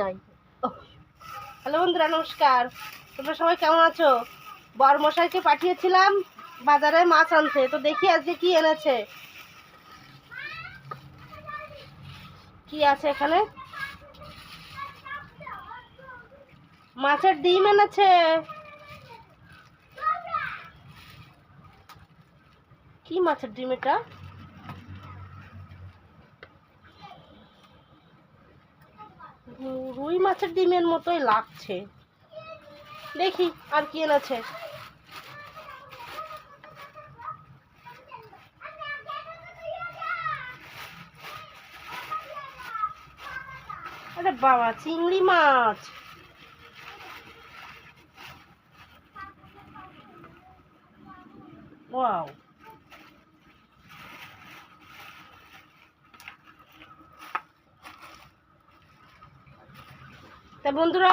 নাই। হ্যালো বন্ধুরা, নমস্কার। তোমরা সবাই কেমন আছো? বরমশাইকে পাঠিয়েছিলাম বাজারে মাছ আনতে। তো দেখি আজকে কি এনেছে। কি আছে এখানে? মাছের ডিম এনেছে। কি মাছের ডিম এটা? রুই মাছের ডিমের মতোই লাগছে। দেখি আর কি এনেছে। আরে বাবা চিংড়ি মাছ। ওয়াও। তা বন্ধুরা,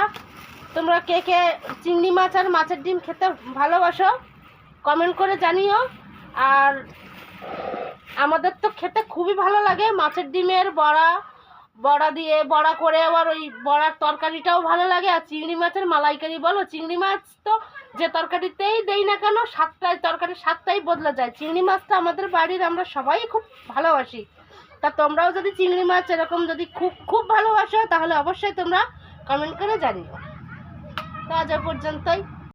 তোমরা কে কে চিংড়ি মাছ আর মাছের ডিম খেতে ভালোবাসো কমেন্ট করে জানিও। আর আমাদের তো খেতে খুবই ভালো লাগে, মাছের ডিমের বড়া বড়া দিয়ে বড়া করে আবার ওই বড়ার তরকারিটাও ভালো লাগে, আর চিংড়ি মাছের মালাইকারি বলো, চিংড়ি মাছ তো যে তরকারিতেই দেই না কেন, স্বাদটাই তরকারি স্বাদটাই বদলে যায়। চিংড়ি মাছটা আমাদের বাড়ির আমরা সবাই খুব ভালোবাসি। তা তোমরাও যদি চিংড়ি মাছ এরকম যদি খুব খুব ভালোবাসো, তাহলে অবশ্যই তোমরা কমেন্ট করে জানিও। তো আজ পর্যন্তই।